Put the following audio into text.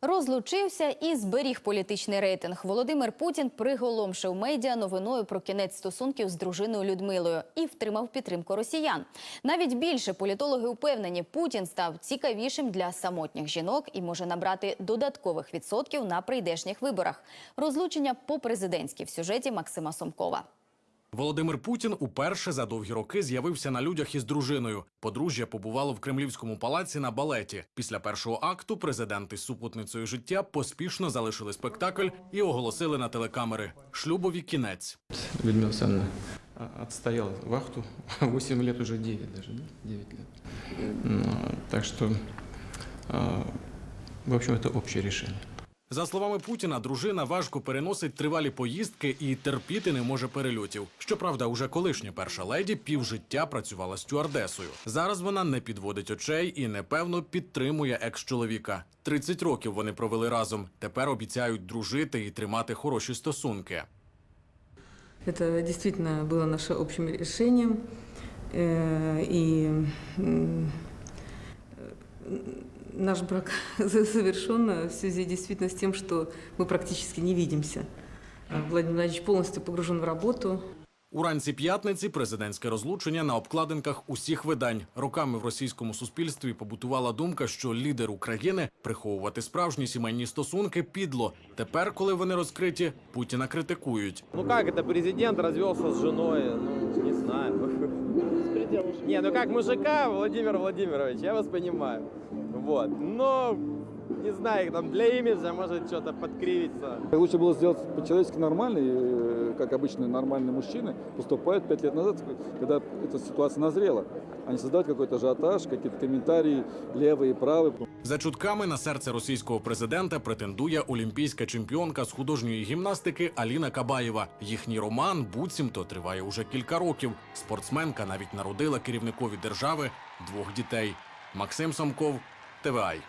Розлучився і зберіг політичний рейтинг. Володимир Путін приголомшив медіа новиною про кінець стосунків з дружиною Людмилою і втримав підтримку росіян. Навіть більше політологи впевнені, Путін став цікавішим для самотніх жінок і може набрати додаткових відсотків на прийдешніх виборах. Розлучення по президентськи в сюжеті Максима Сомкова. Володимир Путін уперше за довгі роки з'явився на людях із дружиною. Подружжя побувало в Кремлівському палаці на балеті. Після першого акту президент із супутницею життя поспішно залишили спектакль і оголосили на телекамери шлюбові кінець. Людмила Александровна а, отстояла вахту 8 лет, уже 9 даже, да? 9 лет. Ну, так а, в общем, это общее решение. За словами Путіна, дружина важко переносить тривалі поїздки і терпіти не може перельотів. Щоправда, уже колишня перша леді півжиття працювала стюардесою. Зараз вона не підводить очей і непевно підтримує екс-чоловіка. 30 років вони провели разом. Тепер обіцяють дружити і тримати хороші стосунки. Это действительно было наше общим решением. Э, И м, э, наш брак завершен в связи действительно с тем, что мы практически не видимся. Владимир Владимирович полностью погружен в работу. Уранці п'ятниці президентське розлучення на обкладинках усіх видань. Роками в російському суспільстві побутувала думка, що лідер України приховувати справжні сімейні стосунки підло. Тепер, коли вони розкриті, Путіна критикують. Ну как это президент развелся с женой? Ну, не знаю. Не, ну как мужика, Владимир Владимирович, я вас понимаю. Вот. Но, не знаю, там для имиджа может что-то подкривиться. Лучше было сделать по-человечески нормально, и, э, как обычно нормальные мужчины поступают пять лет назад, когда эта ситуация назрела, а не создавать какой-то ажиотаж, какие-то комментарии левые и правые. За чутками на серце російського президента претендує олімпійська чемпіонка з художньої гімнастики Аліна Кабаєва. Їхній роман буцімто триває уже кілька років. Спортсменка навіть народила керівникові держави двох дітей. Максим Сомков, ТВАЙ.